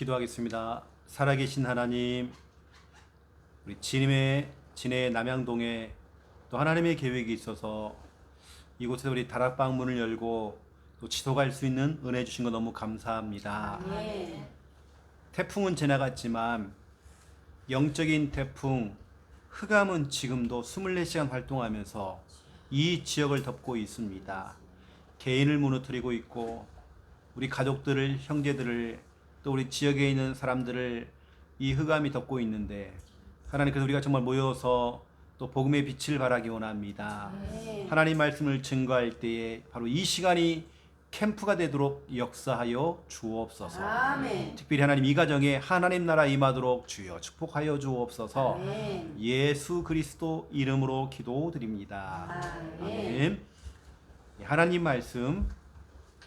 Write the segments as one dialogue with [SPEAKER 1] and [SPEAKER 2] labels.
[SPEAKER 1] 기도하겠습니다. 살아계신 하나님, 우리 진임의 진해 남양동에 또 하나님의 계획이 있어서 이곳에 우리 다락방 문을 열고 또 지도갈 수 있는 은혜 주신 거 너무 감사합니다.
[SPEAKER 2] 네.
[SPEAKER 1] 태풍은 지나갔지만 영적인 태풍 흑암은 지금도 24시간 활동하면서 이 지역을 덮고 있습니다. 개인을 무너뜨리고 있고 우리 가족들을 형제들을 또 우리 지역에 있는 사람들을 이 흑암이 덮고 있는데 하나님 그래서 우리가 정말 모여서 또 복음의 빛을 발하기 원합니다.
[SPEAKER 2] 네.
[SPEAKER 1] 하나님 말씀을 증거할 때에 바로 이 시간이 캠프가 되도록 역사하여 주옵소서.
[SPEAKER 2] 아멘.
[SPEAKER 1] 특별히 하나님 이 가정에 하나님 나라 임하도록 주여 축복하여 주옵소서.
[SPEAKER 2] 아멘.
[SPEAKER 1] 예수 그리스도 이름으로 기도드립니다.
[SPEAKER 2] 아멘.
[SPEAKER 1] 아멘. 예, 하나님 말씀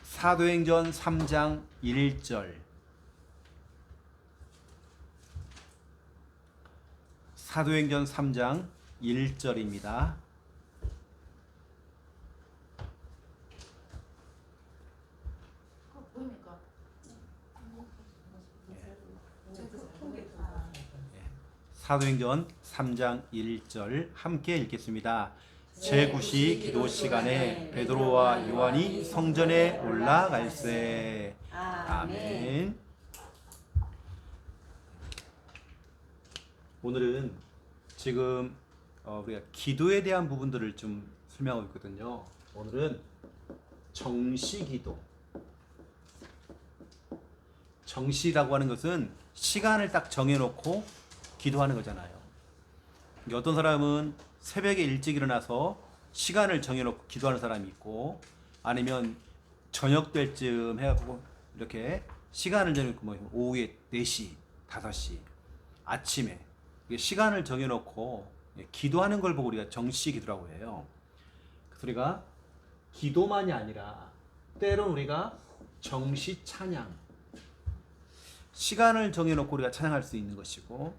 [SPEAKER 1] 사도행전 3장 1절 사도행전 3장 1절입니다.
[SPEAKER 3] 보입니까?
[SPEAKER 1] 사도행전 3장 1절 함께 읽겠습니다. 제9시 기도 시간에 베드로와 요한이 성전에 올라갈세. 아멘. 오늘은 지금 어, 우리가 기도에 대한 부분들을 좀 설명하고 있거든요. 오늘은 정시기도. 정시라고 하는 것은 시간을 딱 정해놓고 기도하는 거잖아요. 어떤 사람은 새벽에 일찍 일어나서 시간을 정해놓고 기도하는 사람이 있고 아니면 저녁 때쯤 해갖고 이렇게 시간을 정해놓고 뭐 오후에 4시, 5시, 아침에 시간을 정해놓고 예, 기도하는 걸 보고 우리가 정시 기도라고 해요. 그래서 우리가 기도만이 아니라 때론 우리가 정시 찬양 시간을 정해놓고 우리가 찬양할 수 있는 것이고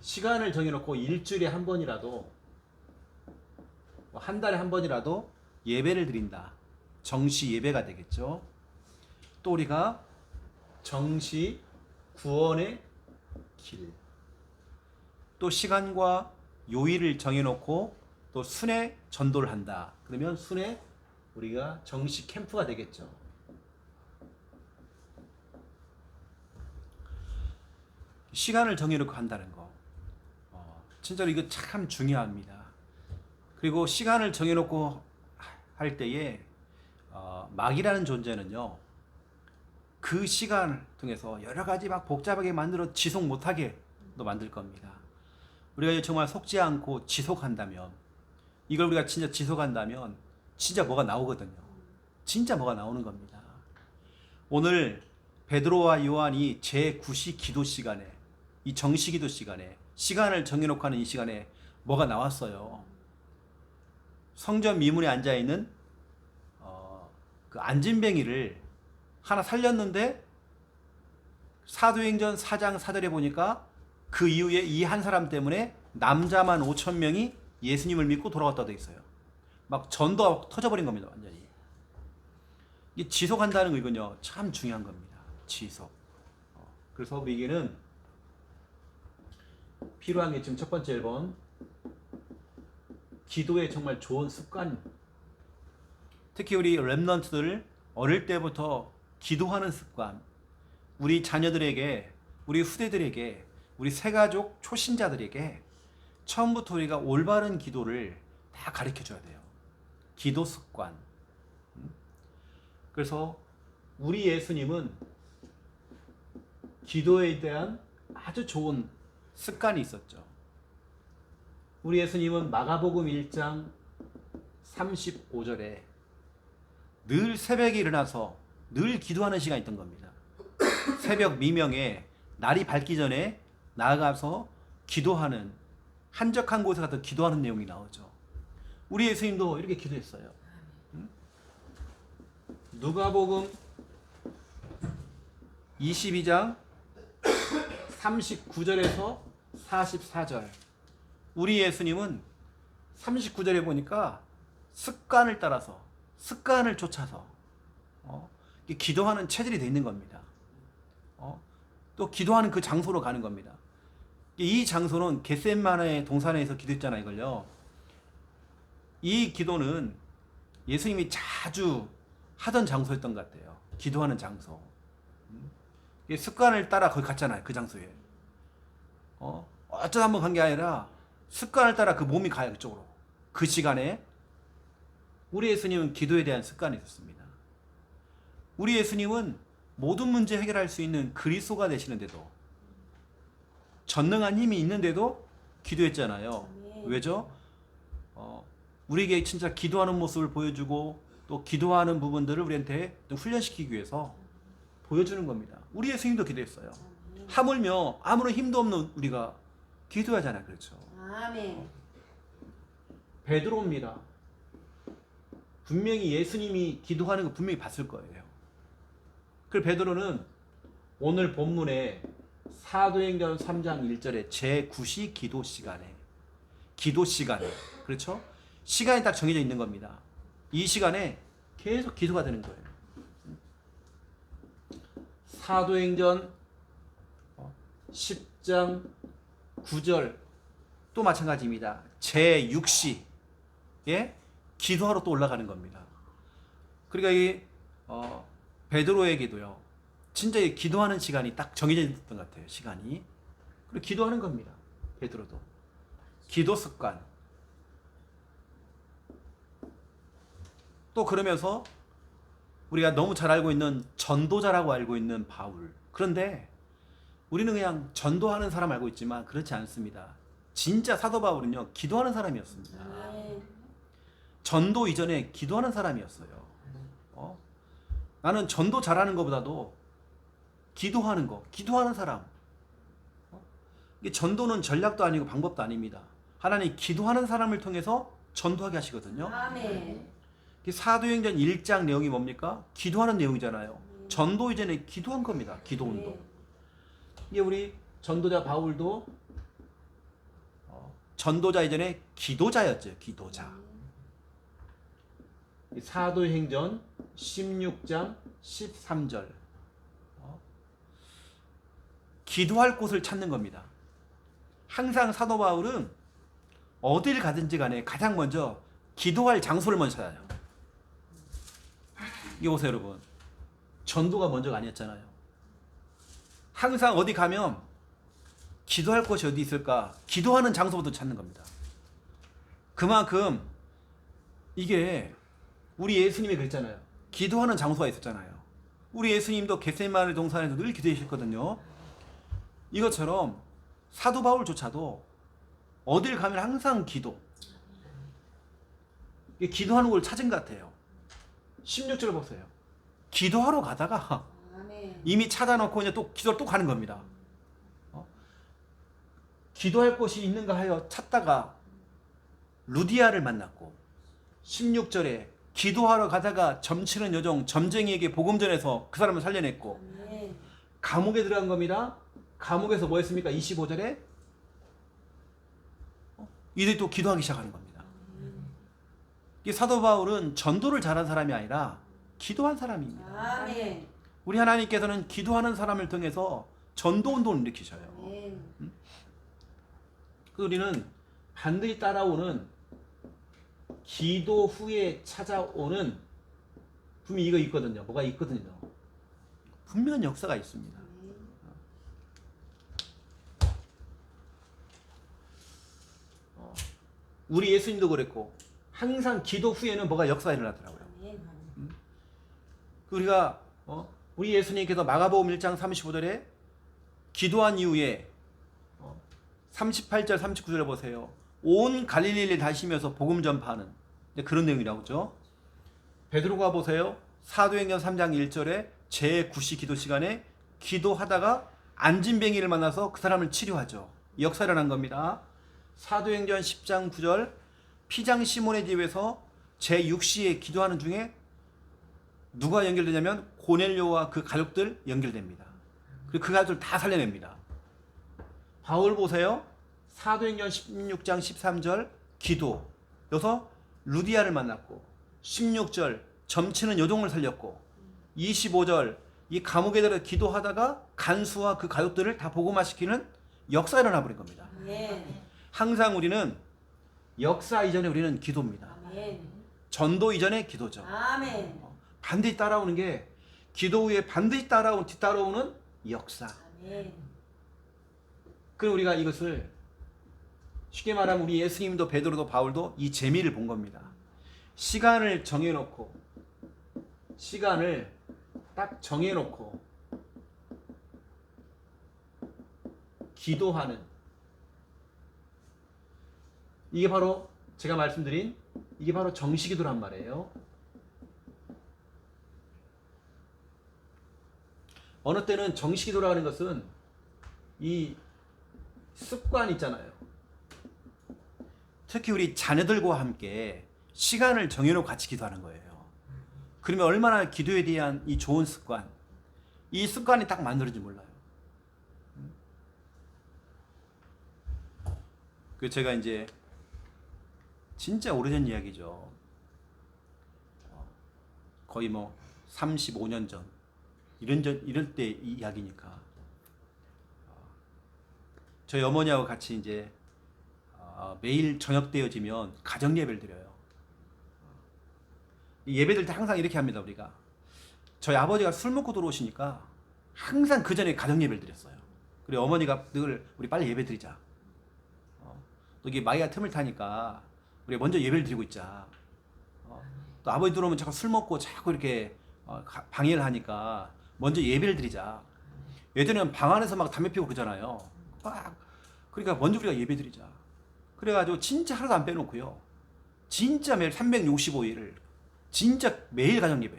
[SPEAKER 1] 시간을 정해놓고 일주일에 한 번이라도 뭐한 달에 한 번이라도 예배를 드린다. 정시 예배가 되겠죠. 또 우리가 정시 구원의 길. 또 시간과 요일을 정해놓고 또 순회 전도를 한다. 그러면 순회 우리가 정시 캠프가 되겠죠. 시간을 정해놓고 한다는 거. 어, 진짜로 이거 참 중요합니다. 그리고 시간을 정해놓고 할 때에 어, 막이라는 존재는요. 그 시간을 통해서 여러 가지 막 복잡하게 만들어 지속 못하게 또 만들 겁니다. 우리가 정말 속지 않고 지속한다면 이걸 우리가 진짜 지속한다면 진짜 뭐가 나오거든요. 진짜 뭐가 나오는 겁니다. 오늘 베드로와 요한이 제9시 기도 시간에 이 정시 기도 시간에 시간을 정해놓고 하는 이 시간에 뭐가 나왔어요. 성전 미문에 앉아 있는 어, 그 안진뱅이를 하나 살렸는데 사도행전 4장 4절에 보니까 그 이후에 이 한 사람 때문에 남자만 5천 명이 예수님을 믿고 돌아왔다 돼 있어요. 막 전도 터져버린 겁니다, 완전히. 이 지속한다는 거 이건요 참 중요한 겁니다. 지속. 어, 그래서 우리에게는 필요한 게 지금 첫 번째 1번 기도에 정말 좋은 습관. 특히 우리 랩런트들 어릴 때부터 기도하는 습관. 우리 자녀들에게, 우리 후대들에게, 우리 새가족 초신자들에게 처음부터 우리가 올바른 기도를 다 가르쳐 줘야 돼요. 기도 습관. 음? 그래서 우리 예수님은 기도에 대한 아주 좋은 습관이 있었죠. 우리 예수님은 마가복음 1장 35절에 늘 새벽에 일어나서 늘 기도하는 시간이 있던 겁니다. 새벽 미명에 날이 밝기 전에 나아가서 기도하는 한적한 곳에 가서 기도하는 내용이 나오죠. 우리 예수님도 이렇게 기도했어요. 응? 누가복음 22장 39절에서 44절. 우리 예수님은 39절에 보니까 습관을 따라서 습관을 쫓아서 어, 기도하는 체질이 돼 있는 겁니다. 어, 또 기도하는 그 장소로 가는 겁니다. 이 장소는 겟셋마네 동산에서 기도했잖아 이걸요. 이 기도는 예수님이 자주 하던 장소였던 것 같아요. 기도하는 장소. 음? 습관을 따라 거기 갔잖아요. 그 장소에. 어? 어쩌다 한번 간 게 아니라 습관을 따라 그 몸이 가요. 그쪽으로. 그 시간에 우리 예수님은 기도에 대한 습관이 있었습니다. 우리 예수님은 모든 문제 해결할 수 있는 그리스도가 되시는데도 전능한 힘이 있는데도 기도했잖아요. 왜죠? 어, 우리에게 진짜 기도하는 모습을 보여주고 또 기도하는 부분들을 우리한테 또 훈련시키기 위해서 보여주는 겁니다. 우리 예수님도 기도했어요. 하물며 아무런 힘도 없는 우리가 기도하잖아요. 그렇죠.
[SPEAKER 2] 아멘.
[SPEAKER 1] 베드로입니다. 분명히 예수님이 기도하는 거 분명히 봤을 거예요. 그 베드로는 오늘 본문에 사도행전 3장 1절에 제9시 기도 시간에 기도 시간에 그렇죠? 시간이 딱 정해져 있는 겁니다. 이 시간에 계속 기도가 되는 거예요. 사도행전 10장 9절 또 마찬가지입니다. 제6시 예? 기도하러 또 올라가는 겁니다. 그러니까 이 어, 베드로에게도요. 진짜 이 기도하는 시간이 딱 정해져 있던 것 같아요. 시간이. 그리고 기도하는 겁니다. 베드로도. 기도 습관. 또 그러면서 우리가 너무 잘 알고 있는 전도자라고 알고 있는 바울. 그런데 우리는 그냥 전도하는 사람 알고 있지만 그렇지 않습니다. 진짜 사도 바울은요, 기도하는 사람이었습니다.
[SPEAKER 2] 아멘.
[SPEAKER 1] 전도 이전에 기도하는 사람이었어요. 어? 나는 전도 잘하는 것보다도 기도하는 거, 기도하는 사람. 어? 이게 전도는 전략도 아니고 방법도 아닙니다. 하나님 기도하는 사람을 통해서 전도하게 하시거든요.
[SPEAKER 2] 아멘.
[SPEAKER 1] 사도행전 1장 내용이 뭡니까? 기도하는 내용이잖아요. 전도 이전에 기도한 겁니다. 기도 운동. 이게 우리 전도자 바울도 어, 전도자 이전에 기도자였죠. 기도자. 이 사도행전 16장 13절 어? 기도할 곳을 찾는 겁니다. 항상 사도 바울은 어딜 가든지 간에 가장 먼저 기도할 장소를 먼저 찾아요. 이게 보세요, 여러분. 전도가 먼저가 아니었잖아요. 항상 어디 가면 기도할 곳이 어디 있을까? 기도하는 장소부터 찾는 겁니다. 그만큼 이게 우리 예수님이 그랬잖아요. 기도하는 장소가 있었잖아요. 우리 예수님도 겟세마네 동산에서 늘 기도하셨거든요. 이것처럼 사도 바울조차도 어딜 가면 항상 기도. 기도하는 걸 찾은 것 같아요. 16절 보세요. 기도하러 가다가. 이미 찾아놓고 이제 또 기도를 또 가는 겁니다. 어? 기도할 곳이 있는가 하여 찾다가 루디아를 만났고 16절에 기도하러 가다가 점치는 여종 점쟁이에게 복음 전해서 그 사람을 살려냈고. 감옥에 들어간 겁니다. 감옥에서 뭐 했습니까? 25절에 어? 이들이 또 기도하기 시작하는 겁니다. 이 사도 바울은 전도를 잘한 사람이 아니라 기도한 사람입니다. 우리 하나님께서는 기도하는 사람을 통해서 전도 운동을 일으키셔요.
[SPEAKER 2] 아멘.
[SPEAKER 1] 그 우리는 반드시 따라오는 기도 후에 찾아오는 분명히 이거 있거든요. 뭐가 있거든요. 분명한 역사가 있습니다. 어, 우리 예수님도 그랬고 항상 기도 후에는 뭐가 역사가 일어나더라고요. 그 우리가 어? 우리 예수님께서 마가복음 1장 35절에 기도한 이후에 어? 38절 39절에 보세요. 온 갈릴리를 다시면서 복음 전파하는 그런 내용이라고 죠 베드로가 보세요. 사도행전 3장 1절에 제9시 기도 시간에 기도하다가 안진뱅이를 만나서 그 사람을 치료하죠. 이 역사 일어난 겁니다. 사도행전 10장 9절 피장 시몬의 집에서 제6시에 기도하는 중에 누가 연결되냐면 고넬료와 그 가족들 연결됩니다. 그리고 그 가족들 다 살려냅니다. 바울 보세요. 사도행전 16장 13절 기도. 여기서 루디아를 만났고 16절 점치는 여종을 살렸고 25절 이 감옥에 들어 기도하다가 간수와 그 가족들을 다 복음화시키는 역사가 일어나 버린 겁니다.
[SPEAKER 2] 아멘.
[SPEAKER 1] 항상 우리는 역사 이전에 우리는 기도입니다.
[SPEAKER 2] 아멘.
[SPEAKER 1] 전도 이전에 기도죠.
[SPEAKER 2] 아멘.
[SPEAKER 1] 반드시 따라오는 게 기도 후에 반드시 따라오 뒤따라오는 역사.
[SPEAKER 2] 아멘.
[SPEAKER 1] 그럼 우리가 이것을 쉽게 말하면 우리 예수님도 베드로도 바울도 이 재미를 본 겁니다. 시간을 정해놓고 시간을 딱 정해놓고 기도하는 이게 바로 제가 말씀드린 이게 바로 정식기도란 말이에요. 어느 때는 정식기도라는 것은 이 습관 있잖아요. 특히 우리 자녀들과 함께 시간을 정해놓고 같이 기도하는 거예요. 그러면 얼마나 기도에 대한 이 좋은 습관, 이 습관이 딱 만들어진지 몰라요. 그 제가 이제 진짜 오래전 이야기죠. 어, 거의 뭐 35년 전 이런 전 이럴 때 이야기니까 저희 어머니하고 같이 이제 어, 매일 저녁 되어지면 가정 예배를 드려요. 이 예배 드릴 때 항상 이렇게 합니다 우리가. 저희 아버지가 술 먹고 들어오시니까 항상 그 전에 가정 예배를 드렸어요. 그리고 어머니가 늘 우리 빨리 예배 드리자. 어, 또 이게 마이가 틈을 타니까 우리 먼저 예배를 드리고 있자. 어, 또 아버지 들어오면 자꾸 술 먹고 자꾸 이렇게 어, 가- 방해를 하니까 먼저 예배를 드리자. 예전에는 방 안에서 막 담배 피우고 그러잖아요. 막 그러니까 먼저 우리가 예배 드리자. 그래가지고 진짜 하나도 안 빼놓고요. 진짜 매일 365일을 진짜 매일 가정 예배.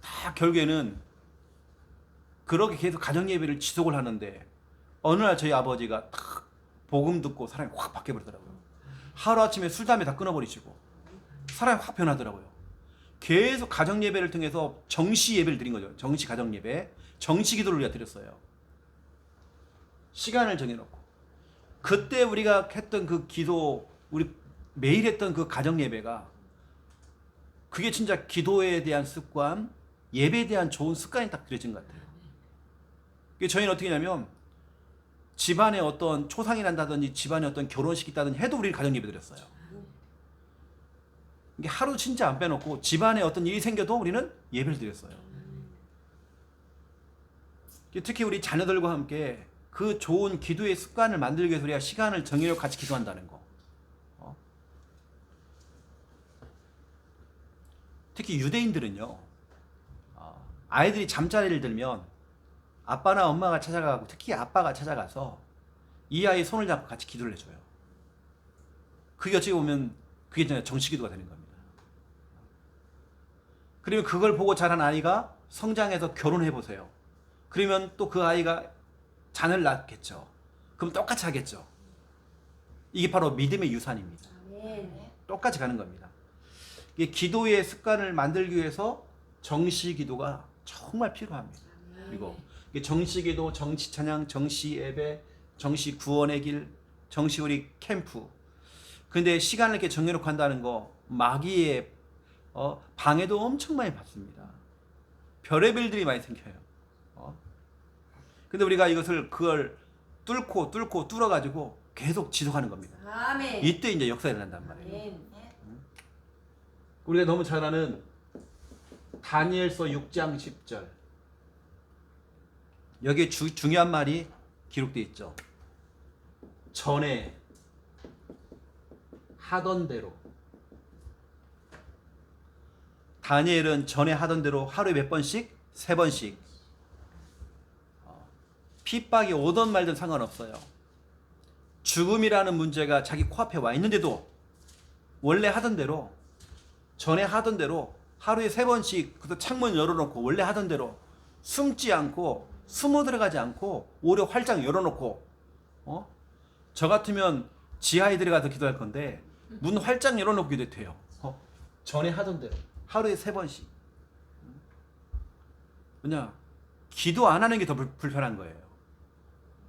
[SPEAKER 1] 다 결국에는 그렇게 계속 가정 예배를 지속을 하는데 어느 날 저희 아버지가 탁 복음 듣고 사람이 확 바뀌어 버리더라고요. 하루 아침에 술 담배 다 끊어버리시고 사람이 확 변하더라고요. 계속 가정 예배를 통해서 정시 예배를 드린 거죠. 정시 가정 예배, 정시 기도를 우리가 드렸어요. 시간을 정해놓고 그때 우리가 했던 그 기도, 우리 매일 했던 그 가정 예배가 그게 진짜 기도에 대한 습관, 예배에 대한 좋은 습관이 딱 들여진 것 같아요. 저희는 어떻게 하냐면 집안에 어떤 초상이 난다든지 집안에 어떤 결혼식이 있다든지 해도 우리 가정 예배 드렸어요. 이게 하루 진짜 안 빼놓고 집안에 어떤 일이 생겨도 우리는 예배를 드렸어요. 특히 우리 자녀들과 함께 그 좋은 기도의 습관을 만들기 위해서 우리가 시간을 정해놓고 같이 기도한다는 거. 어? 특히 유대인들은요, 어, 아이들이 잠자리를 들면 아빠나 엄마가 찾아가고 특히 아빠가 찾아가서 이 아이 손을 잡고 같이 기도를 해줘요. 그게 어찌 보면 그게 이제 정식기도가 되는 겁니다. 그러면 그걸 보고 자란 아이가 성장해서 결혼해 보세요. 그러면 또 그 아이가 자녀를 낳겠죠. 그럼 똑같이 하겠죠. 이게 바로 믿음의 유산입니다. 똑같이 가는 겁니다. 이게 기도의 습관을 만들기 위해서 정시 기도가 정말 필요합니다. 그리고 정시 기도, 정시 찬양, 정시 예배, 정시 구원의 길, 정시 우리 캠프. 근데 시간을 이렇게 정해놓고 한다는 거 마귀의 어, 방해도 엄청 많이 받습니다. 별의별 들이 많이 생겨요. 어? 근데 우리가 이것을 그걸 뚫고 뚫고 뚫어가지고 계속 지속하는 겁니다.
[SPEAKER 2] 아멘.
[SPEAKER 1] 이때 이제 역사가 일어난단 말이에요.
[SPEAKER 2] 아멘.
[SPEAKER 1] 우리가 너무 잘 아는 다니엘서 6장 10절. 여기에 주, 중요한 말이 기록되어 있죠. 전에 하던 대로 다니엘은 전에 하던 대로 하루에 몇 번씩? 세 번씩 어, 핍박이 오던 말든 상관없어요. 죽음이라는 문제가 자기 코앞에 와 있는데도 원래 하던 대로 전에 하던 대로 하루에 세 번씩 그 창문 열어놓고 원래 하던 대로 숨지 않고 숨어 들어가지 않고 오히려 활짝 열어놓고 어? 저 같으면 지하에 들어가서 기도할 건데 문 활짝 열어놓고 기도 돼요. 어? 전에 하던 대로 하루에 세 번씩. 뭐냐 기도 안 하는 게 더 불편한 거예요.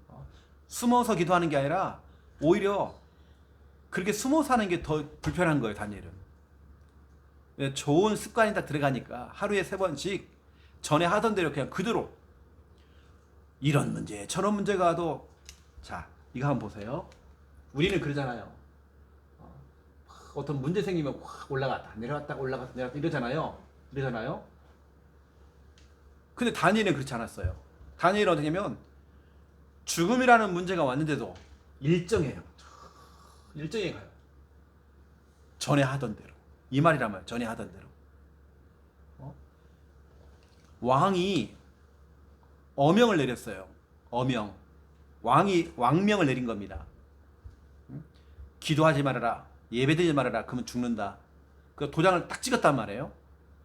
[SPEAKER 1] 어? 숨어서 기도하는 게 아니라 오히려 그렇게 숨어 사는 게 더 불편한 거예요, 다니엘은. 예, 좋은 습관이 딱 들어가니까 하루에 세 번씩 전에 하던 대로 그냥 그대로 이런 문제 저런 문제가 와도 자 이거 한번 보세요. 우리는 그러잖아요. 어, 어떤 문제 생기면 확 올라갔다 내려갔다 올라갔다 내려갔다 이러잖아요. 이러잖아요. 근데 다니엘은 그렇지 않았어요. 다니엘은 어떻게냐면 죽음이라는 문제가 왔는데도 일정해요. 일정해 가요. 전에 하던 대로. 이 말이란 말 전에 하던 대로. 어? 왕이 어명을 내렸어요. 어명. 왕이 왕명을 내린 겁니다. 응? 기도하지 말아라. 예배드리지 말아라. 그러면 죽는다. 그 도장을 딱 찍었단 말이에요.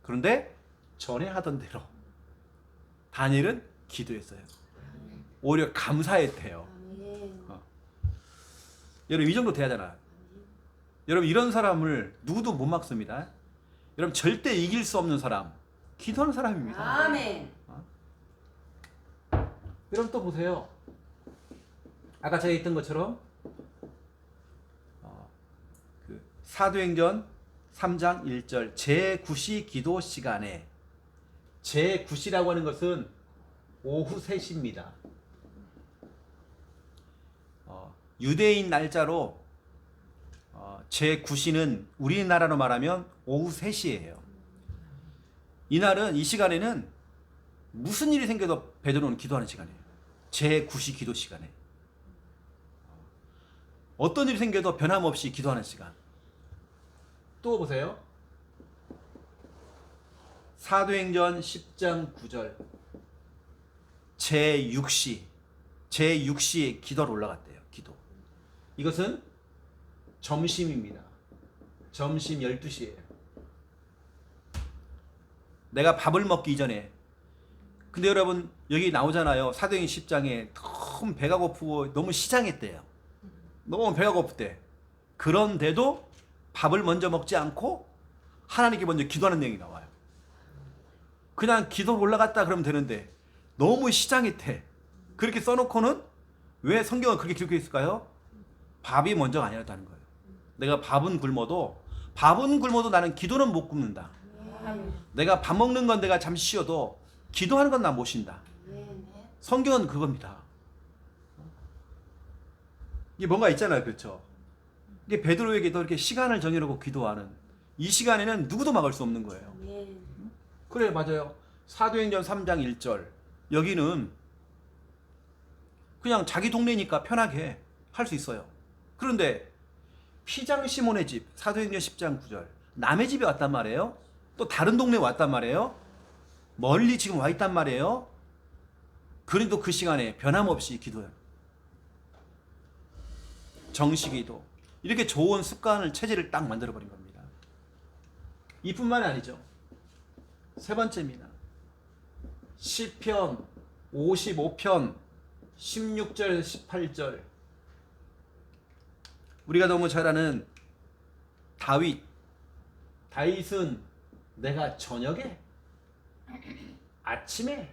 [SPEAKER 1] 그런데 전에 하던 대로 다니엘은 기도했어요. 오히려 감사했대요.
[SPEAKER 2] 아멘.
[SPEAKER 1] 여러분 이 정도 돼야 되나? 여러분 이런 사람을 누구도 못 막습니다. 여러분 절대 이길 수 없는 사람, 기도하는 사람입니다.
[SPEAKER 2] 아멘.
[SPEAKER 1] 여 러분 또 보세요. 아까 제가 했던 것처럼 어, 그 사도행전 3장 1절 제9시 기도 시간에 제9시라고 하는 것은 오후 3시입니다. 어, 유대인 날짜로 어, 제9시는 우리나라로 말하면 오후 3시예요. 이날은 이 시간에는 무슨 일이 생겨도 베드로는 기도하는 시간이에요. 제9시 기도 시간에. 어떤 일이 생겨도 변함없이 기도하는 시간. 또 보세요. 사도행전 10장 9절. 제6시. 제6시에 기도로 올라갔대요. 기도. 이것은 점심입니다. 점심 12시예요. 내가 밥을 먹기 이전에 근데 여러분 여기 나오잖아요. 사도행 10장에 너무 배가 고프고 너무 시장했대요. 너무 배가 고프대. 그런데도 밥을 먼저 먹지 않고 하나님께 먼저 기도하는 내용이 나와요. 그냥 기도 올라갔다 그러면 되는데 너무 시장했대. 그렇게 써놓고는 왜 성경을 그렇게 기록했을까요? 밥이 먼저가 아니었다는 거예요. 내가 밥은 굶어도 밥은 굶어도 나는 기도는 못 굶는다.
[SPEAKER 2] 아멘.
[SPEAKER 1] 내가 밥 먹는 건 내가 잠시 쉬어도 기도하는 건 나 못 쉰다. 성경은 그겁니다. 이게 뭔가 있잖아요, 그렇죠? 이게 베드로에게도 이렇게 시간을 정해놓고 기도하는 이 시간에는 누구도 막을 수 없는 거예요.
[SPEAKER 2] 아멘.
[SPEAKER 1] 그래 맞아요. 사도행전 3장 1절 여기는 그냥 자기 동네니까 편하게 할 수 있어요. 그런데 피장 시몬의 집 사도행전 10장 9절 남의 집에 왔단 말이에요. 또 다른 동네에 왔단 말이에요. 멀리 지금 와 있단 말이에요. 그래도 그 시간에 변함없이 기도해요. 정식기도 이렇게 좋은 습관을 체제를 딱 만들어 버린 겁니다. 이뿐만이 아니죠. 세 번째입니다. 시편 55편 16절 18절 우리가 너무 잘 아는 다윗 다윗은 내가 저녁에 아침에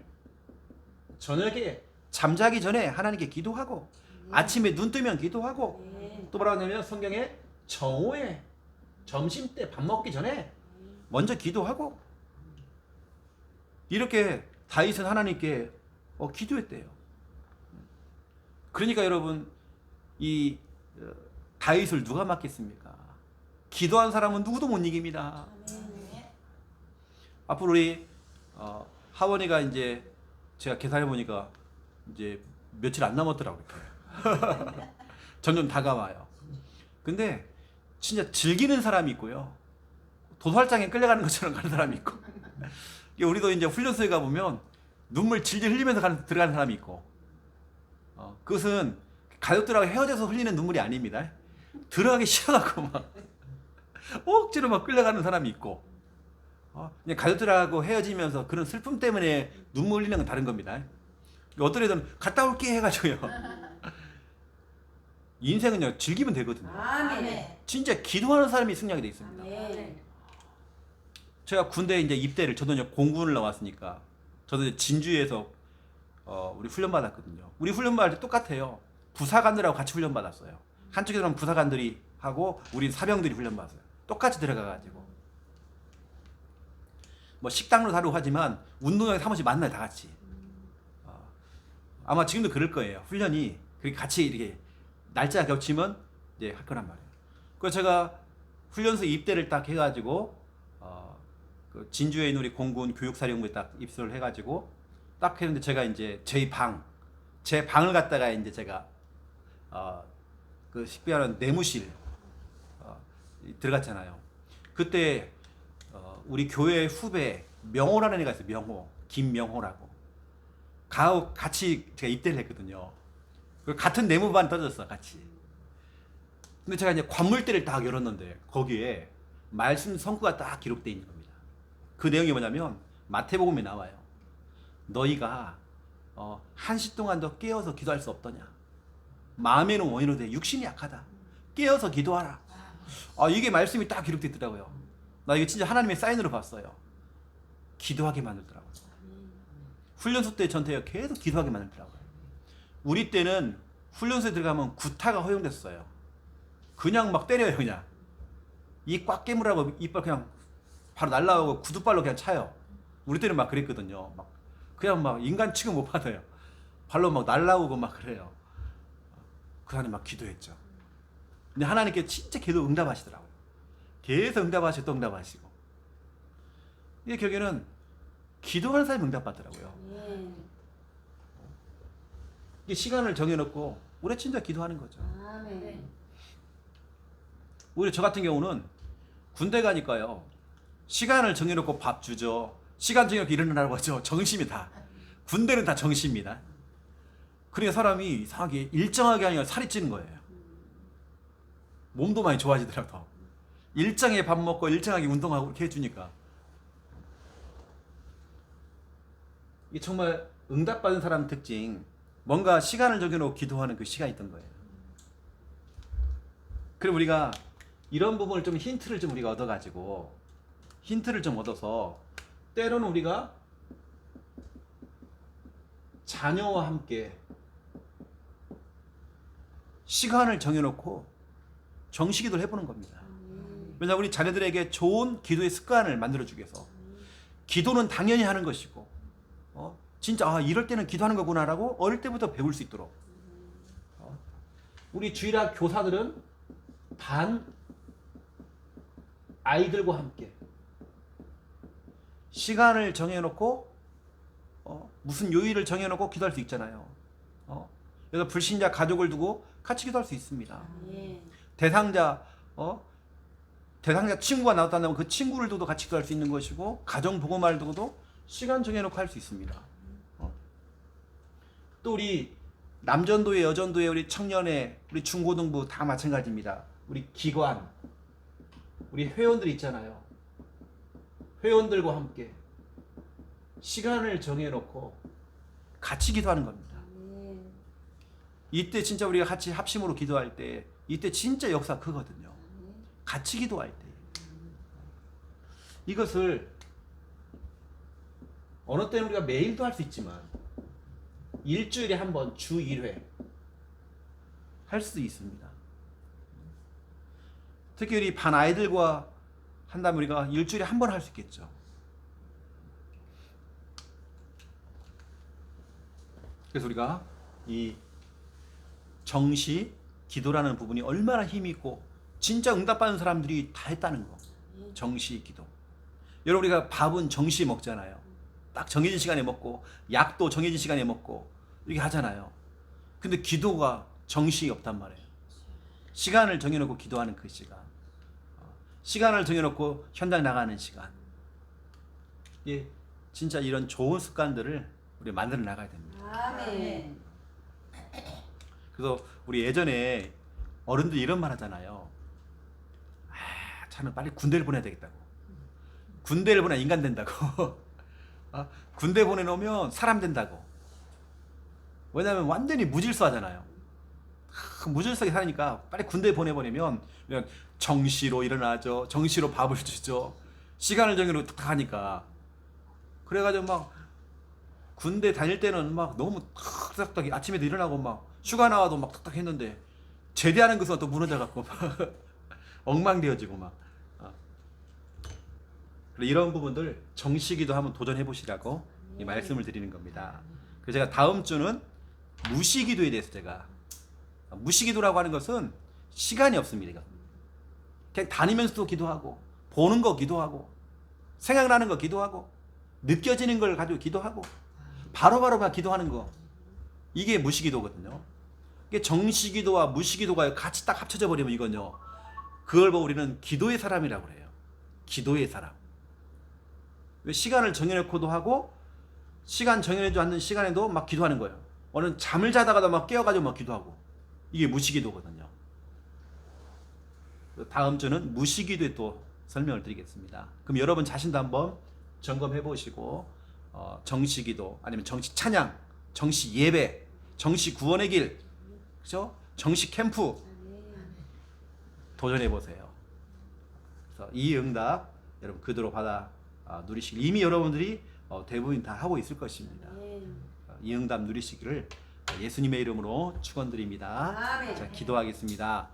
[SPEAKER 1] 저녁에 잠자기 전에 하나님께 기도하고 아침에 눈 뜨면 기도하고
[SPEAKER 2] 아멘.
[SPEAKER 1] 또 뭐라고 하냐면 성경에 정오에 점심 때 밥 먹기 전에 먼저 기도하고 이렇게 다윗은 하나님께 어, 기도했대요. 그러니까 여러분 이 어, 다윗을 누가 맡겠습니까? 기도한 사람은 누구도 못 이깁니다.
[SPEAKER 2] 아멘.
[SPEAKER 1] 앞으로 우리 어, 하원이가 이제 제가 계산해 보니까 이제 며칠 안 남았더라고요. 점점 다가와요. 근데 진짜 즐기는 사람이 있고요. 도살장에 끌려가는 것처럼 가는 사람이 있고. 우리도 이제 훈련소에 가 보면 눈물 질질 흘리면서 가는, 들어가는 사람이 있고. 어, 그것은 가족들하고 헤어져서 흘리는 눈물이 아닙니다. 들어가기 싫어갖고 막 억지로 막 끌려가는 사람이 있고. 어, 그냥 가족들하고 헤어지면서 그런 슬픔 때문에 눈물 흘리는 건 다른 겁니다. 어떤 애들은 갔다 올게 해가지고요. 인생은요 즐기면 되거든요.
[SPEAKER 2] 아멘.
[SPEAKER 1] 진짜 기도하는 사람이 승리하게 돼 있습니다.
[SPEAKER 2] 아멘.
[SPEAKER 1] 제가 군대 이제 입대를 저도 이제 공군을 나왔으니까 저도 이제 진주에서 어, 우리 훈련 받았거든요. 우리 훈련 받을 때 똑같아요. 부사관들하고 같이 훈련 받았어요. 한쪽에서는 부사관들이 하고 우리 사병들이 훈련 받았어요. 똑같이 들어가 가지고 뭐 식당으로 다루고 하지만 운동장에 한 번씩 만나요 다 같이. 어, 아마 지금도 그럴 거예요. 훈련이 그렇게 같이 이렇게 날짜가 겹치면 이제 할 거란 말이에요. 그래서 제가 훈련소 입대를 딱 해가지고 어, 그 진주에 있는 우리 공군 교육사령부에 딱 입소를 해가지고 딱 했는데 제가 이제 저희 방, 제 방을 갖다가 이제 제가 어, 그 식비하는 내무실 어, 이- 들어갔잖아요. 그때 어, 우리 교회 후배 명호라는 애가 있어요. 명호, 김명호라고. 가 같이 제가 입대를 했거든요. 그 같은 내무반 떠졌어, 같이. 근데 제가 이제 관물대를 딱 열었는데 거기에 말씀 성구가 딱 기록되어 있는 겁니다. 그 내용이 뭐냐면 마태복음에 나와요. 너희가 어, 한시 동안 더 깨어서 기도할 수 없더냐? 마음에는 원인으로 돼 육신이 약하다. 깨어서 기도하라. 아 이게 말씀이 딱 기록되어 있더라고요. 나 이거 진짜 하나님의 사인으로 봤어요. 기도하게 만들더라고요. 훈련소 때 전태가 계속 기도하게 만들더라고요. 우리 때는 훈련소에 들어가면 구타가 허용됐어요. 그냥 막 때려요 그냥. 이 꽉 깨물라고 이빨 그냥 바로 날라오고 구두발로 그냥 차요. 우리 때는 막 그랬거든요. 막 그냥 막 인간 취급 못 받아요. 발로 막 날라오고 막 그래요. 그 안에 막 기도했죠. 근데 하나님께 진짜 계속 응답하시더라고요. 계속 응답하시고 또 응답하시고. 이게 결국에는 기도하는 사람이 응답받더라고요.
[SPEAKER 2] 예.
[SPEAKER 1] 이게 시간을 정해놓고 우리 진짜 기도하는 거죠.
[SPEAKER 2] 아멘.
[SPEAKER 1] 오히려 저 같은 경우는 군대 가니까요. 시간을 정해놓고 밥 주죠. 시간 정해놓고 일어나라고 하죠. 정심이 다. 군대는 다 정시입니다. 그러니까 사람이 이상하게 일정하게 아니라 살이 찌는 거예요. 몸도 많이 좋아지더라고. 일정하게 밥 먹고 일정하게 운동하고 이렇게 해주니까. 이게 정말 응답받은 사람 특징. 뭔가 시간을 정해놓고 기도하는 그 시간이 있던 거예요. 그럼 우리가 이런 부분을 좀 힌트를 좀 우리가 얻어가지고 힌트를 좀 얻어서 때로는 우리가 자녀와 함께 시간을 정해놓고 정식기도를 해보는 겁니다. 왜냐 우리 자녀들에게 좋은 기도의 습관을 만들어주기 위해서 기도는 당연히 하는 것이고 어? 진짜 아 이럴 때는 기도하는 거구나라고 어릴 때부터 배울 수 있도록 어? 우리 주일학 교사들은 반 아이들과 함께 시간을 정해놓고 어, 무슨 요일을 정해놓고 기도할 수 있잖아요. 어? 그래서 불신자 가족을 두고 같이 기도할 수 있습니다.
[SPEAKER 2] 예.
[SPEAKER 1] 대상자 어 대상자 친구가 나왔다면 그 친구를 두고도 같이 기도할 수 있는 것이고 가정 보고말을 두고도 시간 정해놓고 할 수 있습니다. 어? 또 우리 남전도회 여전도회 우리 청년회 우리 중고등부 다 마찬가지입니다. 우리 기관 우리 회원들 있잖아요. 회원들과 함께 시간을 정해놓고 같이 기도하는 겁니다.
[SPEAKER 2] 예.
[SPEAKER 1] 이때 진짜 우리가 같이 합심으로 기도할 때 이때 진짜 역사 크거든요. 같이 기도할 때 이것을 어느 때는 우리가 매일도 할 수 있지만 일주일에 한 번 주 1회 할 수 있습니다. 특히 우리 반 아이들과 한다면 우리가 일주일에 한 번 할 수 있겠죠. 그래서 우리가 이 정시 기도라는 부분이 얼마나 힘이 있고 진짜 응답받는 사람들이 다 했다는 거. 정시 기도. 여러분 우리가 밥은 정시 먹잖아요. 딱 정해진 시간에 먹고 약도 정해진 시간에 먹고 이렇게 하잖아요. 근데 기도가 정시 없단 말이에요. 시간을 정해놓고 기도하는 그 시간. 어, 시간을 정해놓고 현장 나가는 시간. 예, 진짜 이런 좋은 습관들을 우리 만들어 나가야 됩니다.
[SPEAKER 2] 아멘.
[SPEAKER 1] 그래서 우리 예전에 어른들 이런 말 하잖아요. 아, 저는 빨리 군대를 보내야 되겠다고. 군대를 보내 인간 된다고. 아, 군대 보내놓으면 사람 된다고. 왜냐하면 완전히 무질서하잖아요. 하, 무질서하게 사니까 빨리 군대 보내버리면 그냥 정시로 일어나죠. 정시로 밥을 주죠. 시간을 정해놓고 딱 하니까. 그래가지고 막 군대 다닐 때는 막 너무 탁탁탁 아침에도 일어나고 막 휴가 나와도 막 탁탁 했는데 제대하는 것은 또 무너져 갖고 막 엉망되어지고 막 이런 부분들 정시기도 한번 도전해 보시라고 이 말씀을 드리는 겁니다. 그래서 제가 다음 주는 무시기도에 대해서 제가 무시기도라고 하는 것은 시간이 없습니다. 그냥 다니면서도 기도하고 보는 거 기도하고 생각나는 거 기도하고 느껴지는 걸 가지고 기도하고 바로바로 막 기도하는 거 이게 무시기도거든요. 이게 정시기도와 무시기도가 같이 딱 합쳐져 버리면 이건요. 그걸 보고 우리는 기도의 사람이라고 그래요. 기도의 사람. 왜 시간을 정해놓고도 하고 시간 정해놓지 않는 시간에도 막 기도하는 거예요. 어느 잠을 자다가도 막 깨어가지고 막 기도하고 이게 무시기도거든요. 다음 주는 무시기도에 또 설명을 드리겠습니다. 그럼 여러분 자신도 한번 점검해 보시고 어, 정시기도 아니면 정시 찬양, 정시 예배, 정시 구원의 길, 그죠? 정시 캠프. 도전해 보세요. 이 응답 여러분 그대로 받아 아, 누리시길 이미 여러분들이 어, 대부분 다 하고 있을 것입니다.
[SPEAKER 2] 아멘.
[SPEAKER 1] 어, 이 응답 누리시기를 예수님의 이름으로 축원드립니다. 자, 기도하겠습니다.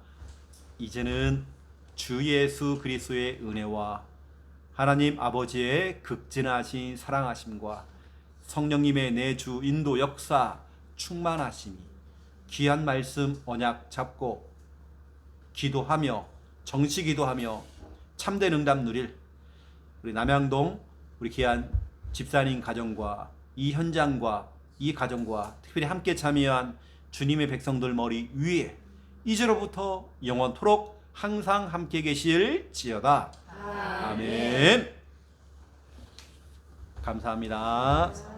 [SPEAKER 1] 이제는 주 예수 그리스도의 은혜와 하나님 아버지의 극진하신 사랑하심과 성령님의 내주 인도 역사 충만하심이 귀한 말씀 언약 잡고 기도하며 정시 기도하며 참된 응답 누릴 우리 남양동 우리 귀한 집사님 가정과 이 현장과 이 가정과 특별히 함께 참여한 주님의 백성들 머리 위에 이제로부터 영원토록 항상 함께 계실지어다. 아멘. 감사합니다.